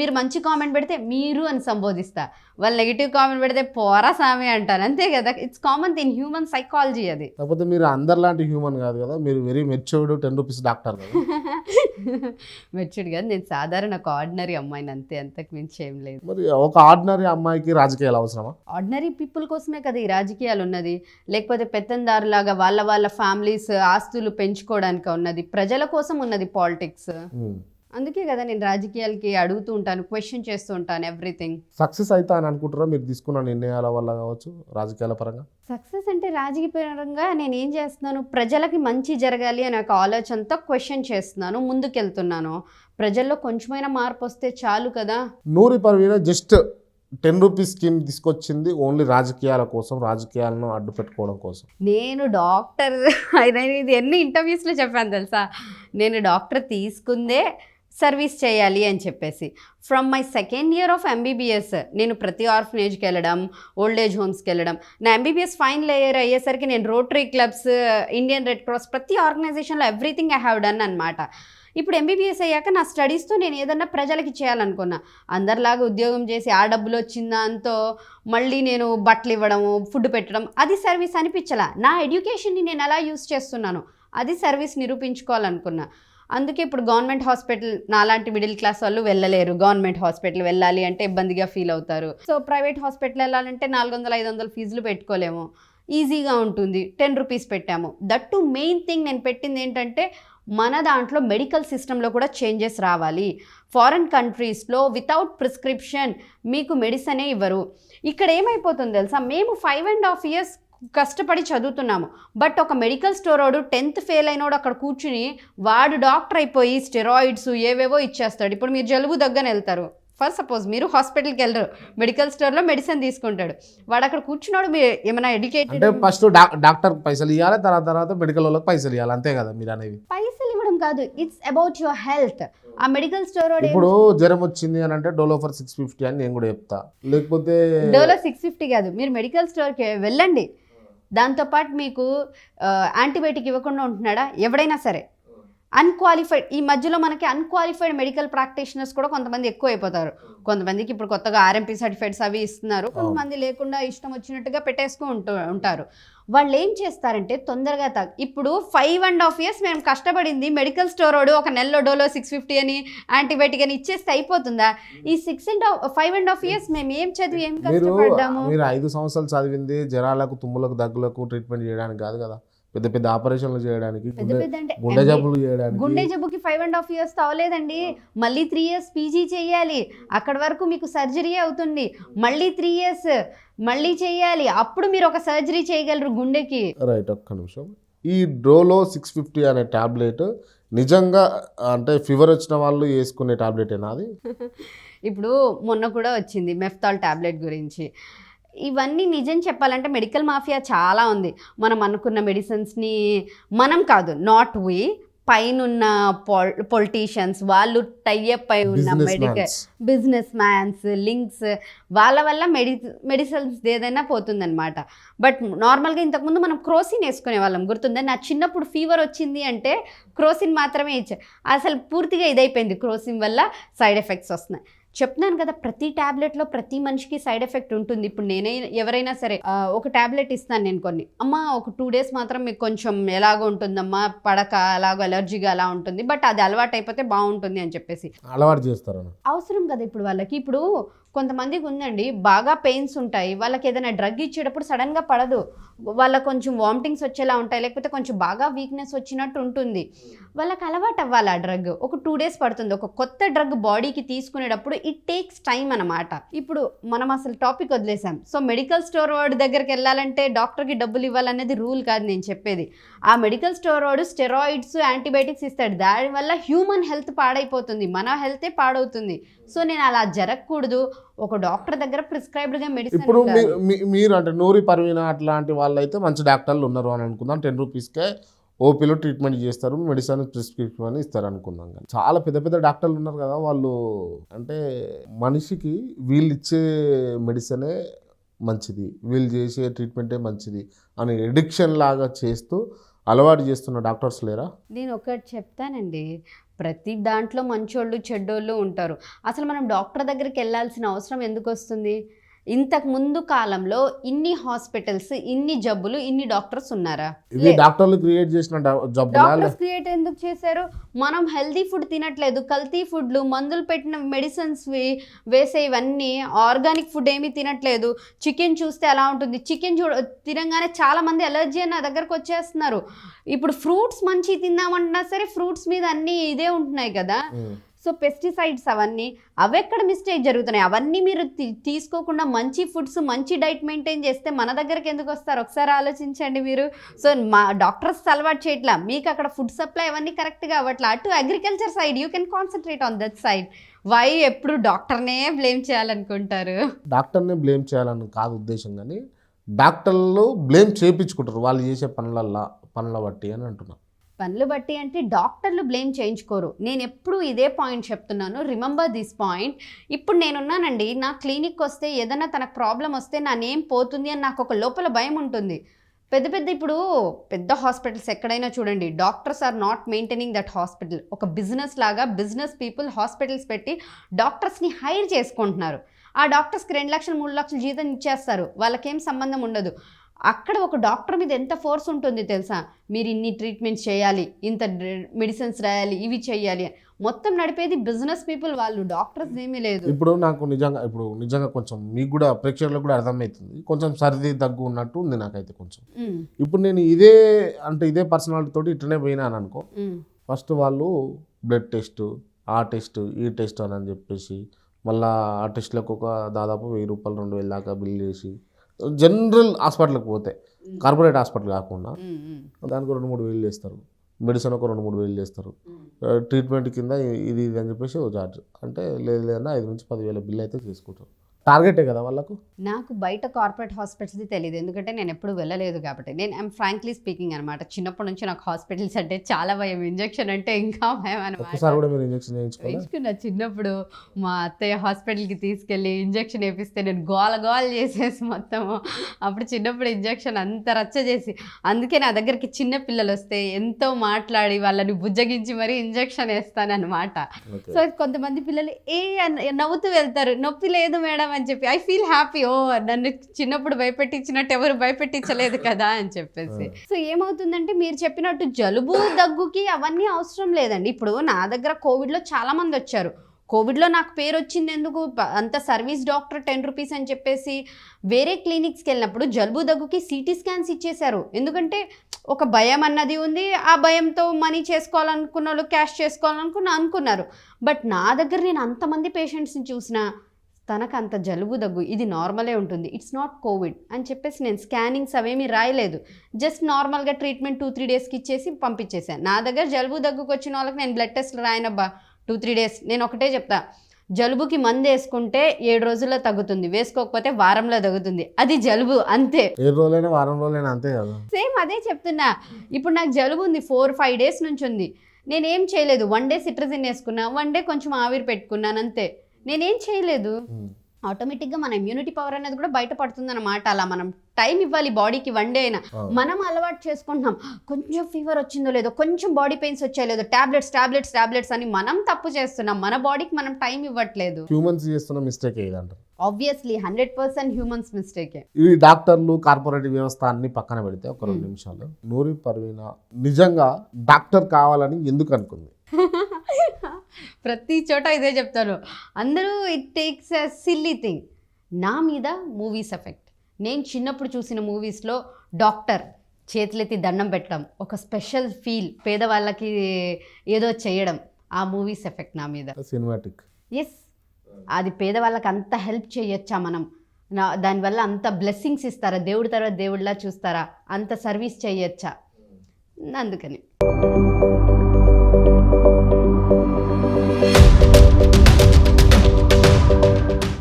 మీరు మంచి కామెంట్ పెడితే మీరు అని సంబోధిస్తా. వాళ్ళు నెగిటివ్ కామెంట్ పెడితే పోరా సామి అంటారు. అంతే కదా? It's common in human psychology అది. కాకపోతే మీరు అందరిలాంటి హ్యూమన్ కాదు కదా? మీరు very matured ten rupees doctor కదా? మెచ్చుడు కదా. నేను సాధారణ ఒక ఆర్డినరీ అమ్మాయిని అంతే. అంతకు మించి ఏం లేదు. మరి ఒక ఆర్డినరీ అమ్మాయికి రాజకీయాలు అవసరమా? ఆర్డినరీ పీపుల్ కోసమే కదా ఈ రాజకీయాలు ఉన్నది. లేకపోతే పెత్తందారులాగా వాళ్ళ వాళ్ళ ఫ్యామిలీస్ ఆస్తులు పెంచుకోవడానికి ఉన్నది. ప్రజల కోసం ఉన్నది పాలిటిక్స్. అందుకే కదా నేను రాజకీయాలకి అడుగుతూ ఉంటాను క్వశ్చన్ చేస్తూ ఉంటాను ఎవ్రీథింగ్ సక్సెస్ అవుతా అని అనుకుంటారా మీరు తీసుకున్న నిర్ణయాల వల్ల కావచ్చు రాజకీయాల పరంగా? సక్సెస్ అంటే రాజకీయ పరంగా నేను ఏం చేస్తున్నాను? ప్రజలకి మంచి జరగాలి అనే ఒక ఆలోచనతో క్వశ్చన్ చేస్తున్నాను ముందుకెళ్తున్నాను. ప్రజల్లో కొంచెమైనా మార్పు వస్తే చాలు కదా. Noori Parveen just ten rupees scheme తీసుకొచ్చింది ఓన్లీ రాజకీయాల కోసం రాజకీయాలను అడ్డు పెట్టుకోవడం కోసం. నేను డాక్టర్ ఇది ఎన్ని ఇంటర్వ్యూస్లో చెప్పాను తెలుసా? నేను డాక్టర్ తీసుకుందే సర్వీస్ చేయాలి అని చెప్పేసి. From my second year of MBBS నేను ప్రతి ఆర్ఫనేజ్కి వెళ్ళడం ఓల్డ్ ఏజ్ హోమ్స్కి వెళ్ళడం. నా ఎంబీబీఎస్ ఫైనల్ ఇయర్ అయ్యేసరికి నేను rotary clubs Indian red cross ప్రతి ఆర్గనైజేషన్లో ఎవ్రీథింగ్ ఐ హ్యావ్ డన్ అనమాట ఇప్పుడు ఎంబీబీఎస్ అయ్యాక నా స్టడీస్తో నేను ఏదన్నా ప్రజలకి చేయాలనుకున్నా. అందరిలాగా ఉద్యోగం చేసి ఆ డబ్బులు వచ్చిన దాంతో మళ్ళీ నేను బట్టలు ఇవ్వడము ఫుడ్ పెట్టడం అది సర్వీస్ అనిపించలా. నా ఎడ్యుకేషన్ని నేను ఎలా యూస్ చేస్తున్నాను అది సర్వీస్ నిరూపించుకోవాలనుకున్నా. అందుకే ఇప్పుడు గవర్నమెంట్ హాస్పిటల్ నాలాంటి మిడిల్ క్లాస్ వాళ్ళు వెళ్ళలేరు. గవర్నమెంట్ హాస్పిటల్ వెళ్ళాలి అంటే ఇబ్బందిగా ఫీల్ అవుతారు. సో ప్రైవేట్ హాస్పిటల్ వెళ్ళాలంటే నాలుగు వందల ఐదు వందల ఫీజులు పెట్టుకోలేము. ఈజీగా ఉంటుంది. టెన్ రూపీస్ పెట్టాము. దట్ టు మెయిన్ థింగ్ నేను పెట్టింది ఏంటంటే మన దాంట్లో మెడికల్ సిస్టంలో కూడా చేంజెస్ రావాలి. ఫారెన్ కంట్రీస్లో వితౌట్ ప్రిస్క్రిప్షన్ మీకు మెడిసినే ఇవ్వరు. ఇక్కడ ఏమైపోతుంది తెలుసా? మేము ఫైవ్ అండ్ హాఫ్ ఇయర్స్ కష్టపడి చదువుతున్నాము. బట్ ఒక మెడికల్ స్టోర్ వాడు టెన్త్ ఫెయిల్ అయినోడు అక్కడ కూర్చుని వాడు డాక్టర్ అయిపోయి స్టెరాయిడ్స్ ఏవేవో ఇచ్చేస్తాడు. ఇప్పుడు మీరు జలుబు దగ్గర వెళ్తారు. ఫర్ సపోజ్ మీరు హాస్పిటల్కి వెళ్ళరు. మెడికల్ స్టోర్లో మెడిసిన్ తీసుకుంటాడు. వాడు అక్కడ కూర్చున్నాడు మీరు ఏమైనా ఎడ్యుకేటెడ్ అంటే ఫస్ట్ డాక్టర్ పైసలు ఇవ్వాలి తర్వాత తర్వాత మెడికల్ వాళ్ళకి పైసలు ఇవ్వాలి అంతే కదా మీరు అనేవి. పైసలు ఇవ్వడం కాదు. It's about your health. ఆ మెడికల్ స్టోర్ ఇప్పుడు జ్వరం వచ్చింది అని అంటే డోలో ఫర్ సిక్స్ ఫిఫ్టీ అని నేను కూడా చెప్తా. లేకపోతే డోలో సిక్స్ ఫిఫ్టీ కాదు. మీరు మెడికల్ స్టోర్కి వెళ్ళండి. దాంతోపాటు మీకు యాంటీబయాటిక్ ఇవ్వకుండా ఉంటున్నాడా? ఎవడైనా సరే. అన్క్వాలిఫైడ్ ఈ మధ్యలో మనకి అన్క్వాలిఫైడ్ మెడికల్ ప్రాక్టీషనర్స్ కూడా కొంతమంది ఎక్కువ అయిపోతారు కొంతమందికి ఇప్పుడు కొత్తగా ఆర్ఎంపీ సర్టిఫికేట్స్ అవి ఇస్తున్నారు. కొంతమంది లేకుండా ఇష్టం వచ్చినట్టుగా పెట్టేసుకు ఉంటూ ఉంటారు. వాళ్ళు ఏం చేస్తారంటే తొందరగా తగ్గ ఇప్పుడు ఫైవ్ అండ్ హాఫ్ ఇయర్స్ మేము కష్టపడింది మెడికల్ స్టోర్ వాడు ఒక నెలలో డోలో సిక్స్ ఫిఫ్టీ అని యాంటీబయాటిక్ అని ఇచ్చేస్తే అయిపోతుందా? ఈ six and five and half years మేము ఏం చదివి ఏం కష్టపడ్డాము? మీరు ఐదు సంవత్సరాలు చదివింది జ్వరాలకు తుమ్ములకు దగ్గులకు ట్రీట్మెంట్ చేయడానికి కాదు కదా. పెద్ద పెద్ద ఆపరేషన్లు చేయడానికి గుండె జబ్బులు చేయడానికి. గుండె జబ్బుకి ఫైవ్ అండ్ హాఫ్ ఇయర్స్ అవ్వలేదండి మళ్ళీ త్రీ ఇయర్స్ పీజీ చేయాలి. అక్కడ వరకు మీకు సర్జరీ అవుతుంది. మళ్ళీ త్రీ ఇయర్స్ మళ్ళీ చేయాలి. అప్పుడు మీరు ఒక సర్జరీ చేయగలరు గుండెకి. రైట్ ఒక్క నిమిషం. ఈ డోలో సిక్స్ ఫిఫ్టీ అనే టాబ్లెట్ నిజంగా అంటే ఫీవర్ వచ్చిన వాళ్ళు వేసుకునే టాబ్లెట్ అది? ఇప్పుడు మొన్న కూడా వచ్చింది మెఫ్తాల్ టాబ్లెట్ గురించి. ఇవన్నీ నిజం చెప్పాలంటే మెడికల్ మాఫియా చాలా ఉంది. మనం అనుకున్న మెడిసిన్స్ని మనం కాదు నాట్ వీ. పైనున్న పొల్ పొలిటీషియన్స్ వాళ్ళు టైఅప్ అయి ఉన్న మెడికల్ బిజినెస్ మ్యాన్స్ లింక్స్ వాళ్ళ వల్ల మెడి మెడిసిన్స్ ఏదైనా పోతుందన్నమాట. బట్ నార్మల్గా ఇంతకుముందు మనం క్రోసిన్ వేసుకునే వాళ్ళం గుర్తుందా? నా చిన్నప్పుడు ఫీవర్ వచ్చింది అంటే క్రోసిన్ మాత్రమే ఇచ్చా. అసలు పూర్తిగా ఇదైపోయింది క్రోసిన్ వల్ల సైడ్ ఎఫెక్ట్స్ వస్తున్నాయి. చెప్తున్నాను కదా ప్రతి ట్యాబ్లెట్లో ప్రతి మనిషికి సైడ్ ఎఫెక్ట్ ఉంటుంది. ఇప్పుడు నేనే ఎవరైనా సరే ఒక ట్యాబ్లెట్ ఇస్తాను నేను కొన్ని. అమ్మ ఒక టూ డేస్ మాత్రం మీకు కొంచెం ఎలాగో ఉంటుందమ్మా పడక అలాగో అలర్జీగా అలా ఉంటుంది. బట్ అది అలవాటు అయిపోతే బాగుంటుంది అని చెప్పేసి. అలవాటు చేస్తారు అవసరం కదా ఇప్పుడు వాళ్ళకి. ఇప్పుడు కొంతమందికి ఉందండి బాగా పెయిన్స్ ఉంటాయి. వాళ్ళకి ఏదైనా డ్రగ్ ఇచ్చేటప్పుడు సడన్గా పడదు. వాళ్ళకి కొంచెం వామిటింగ్స్ వచ్చేలా ఉంటాయి. లేకపోతే కొంచెం బాగా వీక్నెస్ వచ్చినట్టు ఉంటుంది. వాళ్ళకి అలవాటు అవ్వాలి ఆ డ్రగ్ ఒక టూ డేస్ పడుతుంది. ఒక కొత్త డ్రగ్ బాడీకి తీసుకునేటప్పుడు ఇట్ టేక్స్ టైం అనమాట ఇప్పుడు మనం అసలు టాపిక్ వదిలేసాం. సో మెడికల్ స్టోర్ వాడి దగ్గరికి వెళ్ళాలంటే డాక్టర్కి డబ్బులు ఇవ్వాలనేది రూల్ కాదు నేను చెప్పేది. ఆ మెడికల్ స్టోర్ వాడు స్టెరాయిడ్స్ యాంటీబయాటిక్స్ ఇస్తాడు. దానివల్ల హ్యూమన్ హెల్త్ పాడైపోతుంది. మన హెల్తే పాడవుతుంది. సో నేను అలా జరగకూడదు. ఒక డాక్టర్ దగ్గర ప్రిస్క్రైబ్డ్గా మెడిసిన్ ఇప్పుడు మీరు అంటే నూరి పర్వీన అట్లాంటి వాళ్ళు అయితే మంచి డాక్టర్లు ఉన్నారు అని అనుకుందాం. టెన్ రూపీస్కే ఓపీలో ట్రీట్మెంట్ చేస్తారు. మెడిసిన్ ప్రిస్క్రిప్షన్ అని ఇస్తారు అనుకుందాం కానీ. చాలా పెద్ద పెద్ద డాక్టర్లు ఉన్నారు కదా వాళ్ళు. అంటే మనిషికి వీళ్ళు ఇచ్చే మెడిసినే మంచిది. వీళ్ళు చేసే ట్రీట్మెంటే మంచిది అని ఎడిక్షన్ లాగా చేస్తూ అలవాటు చేస్తున్న డాక్టర్స్ లేరా? నేను ఒకటి చెప్తానండి. ప్రతి దాంట్లో మంచోళ్ళు చెడ్డోళ్ళు ఉంటారు. అసలు మనం డాక్టర్ దగ్గరికి వెళ్ళాల్సిన అవసరం ఎందుకు వస్తుంది? ఇంతకు ముందు కాలంలో ఇన్ని హాస్పిటల్స్ ఇన్ని జబ్బులు ఇన్ని డాక్టర్స్ ఉన్నారా? డాక్టర్లు క్రియేట్ చేసిన డాక్టర్స్ క్రియేట్ ఎందుకు చేశారు? మనం హెల్తీ ఫుడ్ తినట్లేదు. కల్తీ ఫుడ్లు మందులు పెట్టిన మెడిసిన్స్ వేసే ఇవన్నీ ఆర్గానిక్ ఫుడ్ ఏమీ తినట్లేదు. చికెన్ చూస్తే ఎలా ఉంటుంది? చికెన్ చూ తినగానే చాలా మంది ఎలర్జీ అని నా దగ్గరకు వచ్చేస్తున్నారు. ఇప్పుడు ఫ్రూట్స్ మంచి తిందామన్నా సరే ఫ్రూట్స్ మీద అన్నీ ఇదే ఉంటున్నాయి కదా. సో పెస్టిసైడ్స్ అవన్నీ అవెక్కడ మిస్టేక్ జరుగుతున్నాయి? అవన్నీ మీరు తీసుకోకుండా మంచి ఫుడ్స్ మంచి డైట్ మెయింటైన్ చేస్తే మన దగ్గరికి ఎందుకు వస్తారు? ఒకసారి ఆలోచించండి మీరు. సో మా డాక్టర్స్ అలవాటు చేయట్లా. మీకు అక్కడ ఫుడ్ సప్లై అవన్నీ కరెక్ట్గా అవ్వట్లా అటు agriculture side you can concentrate on that side. Why ఎప్పుడు డాక్టర్నే బ్లేమ్ చేయాలనుకుంటారు? డాక్టర్ని బ్లేమ్ చేయాలని కాదు ఉద్దేశం కానీ డాక్టర్లు బ్లేమ్ చేయించుకుంటారు వాళ్ళు చేసే పనులల్లా పనుల బట్టి అని అంటున్నారు పనులు బట్టి అంటే డాక్టర్లు బ్లేమ్ చేయించుకోరు. నేను ఎప్పుడు ఇదే పాయింట్ చెప్తున్నాను. రిమెంబర్ దిస్ పాయింట్ ఇప్పుడు నేనున్నానండి నా క్లినిక్ వస్తే ఏదైనా తనకు ప్రాబ్లం వస్తే నా నేమ్ పోతుంది అని నాకు ఒక లోపల భయం ఉంటుంది. పెద్ద పెద్ద ఇప్పుడు పెద్ద హాస్పిటల్స్ ఎక్కడైనా చూడండి doctors are not maintaining that hospital. ఒక బిజినెస్ లాగా బిజినెస్ పీపుల్ హాస్పిటల్స్ పెట్టి డాక్టర్స్ని హైర్ చేసుకుంటున్నారు. ఆ డాక్టర్స్కి రెండు లక్షలు మూడు లక్షలు జీతం ఇచ్చేస్తారు. వాళ్ళకేం సంబంధం ఉండదు. అక్కడ ఒక డాక్టర్ మీద ఎంత ఫోర్స్ ఉంటుంది తెలుసా? మీరు ఇన్ని ట్రీట్మెంట్స్ చేయాలి ఇంత మెడిసిన్స్ రాయాలి ఇవి చేయాలి. మొత్తం నడిపేది బిజినెస్ పీపుల్ వాళ్ళు డాక్టర్స్ ఏమీ లేదు. ఇప్పుడు నాకు నిజంగా ఇప్పుడు నిజంగా కొంచెం మీకు కూడా ప్రేక్షకులకు కూడా అర్థమవుతుంది. కొంచెం సర్ది దగ్గు ఉన్నట్టు ఉంది నాకైతే కొంచెం. ఇప్పుడు నేను ఇదే అంటే ఇదే పర్సనాలిటీ తోటి ఇట్లనే పోయినాను అనుకో. ఫస్ట్ వాళ్ళు బ్లడ్ టెస్ట్ ఆ టెస్ట్ ఈ టెస్ట్ అని అని చెప్పేసి మళ్ళా ఆ టెస్ట్లకు ఒక దాదాపు వెయ్యి రూపాయలు రెండు వేలు దాకా బిల్ చేసి జనరల్ హాస్పిటల్కి పోతే కార్పొరేట్ హాస్పిటల్ కాకుండా దానికి రెండు మూడు వేలు చేస్తారు. మెడిసిన్ ఒక రెండు మూడు వేలు చేస్తారు. ట్రీట్మెంట్ కింద ఇది ఇది అని చెప్పేసి ఓ చార్జ్ అంటే లేదు లేదన్నా ఐదు నుంచి పదివేల బిల్ అయితే తీసుకుంటారు. టార్గెటే కదా వాళ్ళకు? నాకు బయట కార్పొరేట్ హాస్పిటల్స్ తెలియదు ఎందుకంటే నేను ఎప్పుడు వెళ్ళలేదు కాబట్టి. నేను ఐమ్ ఫ్రాంక్లీ స్పీకింగ్ అనమాట చిన్నప్పటి నుంచి నాకు హాస్పిటల్స్ అంటే చాలా భయం. ఇంజెక్షన్ అంటే ఇంకా భయం అనమాట వేయించుకున్నా. చిన్నప్పుడు మా అత్తయ్య హాస్పిటల్కి తీసుకెళ్ళి ఇంజెక్షన్ వేపిస్తే నేను గోల గోల చేసేసి మొత్తము. అప్పుడు చిన్నప్పుడు ఇంజెక్షన్ అంత రచ్చ చేసి. అందుకే నా దగ్గరికి చిన్న పిల్లలు వస్తే ఎంతో మాట్లాడి వాళ్ళని బుజ్జగించి మరీ ఇంజెక్షన్ వేస్తానన్నమాట. ఓకే. సో కొంతమంది పిల్లలు ఏ నవ్వుతూ వెళ్తారు. నొప్పి లేదు మేడం అని చెప్పి ఐ ఫీల్ హ్యాపీ ఓ నన్ను చిన్నప్పుడు భయపెట్టించినట్టు ఎవరు భయపెట్టించలేదు కదా అని చెప్పేసి. సో ఏమవుతుందంటే మీరు చెప్పినట్టు జలుబు దగ్గుకి అవన్నీ అవసరం లేదండి. ఇప్పుడు నా దగ్గర కోవిడ్లో చాలా మంది వచ్చారు. కోవిడ్లో నాకు పేరు వచ్చింది ఎందుకు అంత సర్వీస్ డాక్టర్ టెన్ రూపీస్ అని చెప్పేసి వేరే క్లినిక్స్కి వెళ్ళినప్పుడు జలుబు దగ్గుకి సిటీ స్కాన్స్ ఇచ్చేశారు. ఎందుకంటే ఒక భయం అన్నది ఉంది. ఆ భయంతో మనీ చేసుకోవాలనుకున్న వాళ్ళు క్యాష్ చేసుకోవాలనుకున్న అనుకున్నారు. బట్ నా దగ్గర నేను అంతమంది పేషెంట్స్ని చూసిన తనకు అంత జలుబు దగ్గు ఇది నార్మలే ఉంటుంది. ఇట్స్ నాట్ కోవిడ్ అని చెప్పేసి నేను స్కానింగ్స్ అవేమీ రాయలేదు. జస్ట్ నార్మల్గా ట్రీట్మెంట్ టూ త్రీ డేస్కి ఇచ్చేసి పంపించేసాను నా దగ్గర జలుబు దగ్గుకు వచ్చిన వాళ్ళకి నేను బ్లడ్ టెస్ట్లు రాయనబ్బా. Two three days. నేను ఒకటే చెప్తా. జలుబుకి మందు వేసుకుంటే ఏడు రోజుల్లో తగ్గుతుంది. వేసుకోకపోతే వారంలో తగ్గుతుంది. అది జలుబు అంతే. ఏడు రోజులైనా వారం రోజులైనా అంతే కదా. సేమ్ అదే చెప్తున్నా. ఇప్పుడు నాకు జలుబు ఉంది. ఫోర్ ఫైవ్ డేస్ నుంచి ఉంది. నేనేం చేయలేదు. వన్ డే సిట్రజిన్ వేసుకున్నా. వన్ డే కొంచెం ఆవిరి పెట్టుకున్నాను అంతే. నేనేం చేయలేదు. ఆటోమేటిక్గా మన ఇమ్యూనిటీ పవర్ అనేది కూడా బయటపడుతుంది అనమాట అలా మనం టైం ఇవ్వాలి బాడీకి వన్ డే అయినా. మనం అలవాటు చేసుకుంటున్నాం. కొంచెం ఫీవర్ వచ్చిందో లేదో కొంచెం బాడీ పెయిన్స్ వచ్చాయో లేదో టాబ్లెట్స్ టాబ్లెట్స్ టాబ్లెట్స్ అని మనం తప్పు చేస్తున్నాం. మన బాడీకి మనం టైం ఇవ్వట్లేదు. హ్యూమన్స్ చేస్తున్న మిస్టేక్ ఏదంటారు ఆబ్వియస్లీ హండ్రెడ్ పర్సెంట్ హ్యూమన్స్ మిస్టేకే ఈ డాక్టర్లు కార్పొరేట్ వ్యవస్థ అన్ని పక్కన పెడితే ఒక రెండు నిమిషాలు. నూరి పర్వీన నిజంగా డాక్టర్ కావాలని ఎందుకు అనుకుంది? ప్రతి చోట ఇదే చెప్తాను అందరూ it takes a silly thing నా మీద మూవీస్ ఎఫెక్ట్ నేను చిన్నప్పుడు చూసిన మూవీస్లో డాక్టర్ చేతులెత్తి దండం పెట్టడం ఒక స్పెషల్ ఫీల్ పేదవాళ్ళకి ఏదో చేయడం ఆ మూవీస్ ఎఫెక్ట్ నా మీద. సినిమాటిక్ ఎస్ అది పేదవాళ్ళకి అంత హెల్ప్ చేయొచ్చా మనం? నా దానివల్ల అంత బ్లెస్సింగ్స్ ఇస్తారా? దేవుడి తర్వాత దేవుడిలా చూస్తారా? అంత సర్వీస్ చేయొచ్చా? అందుకని.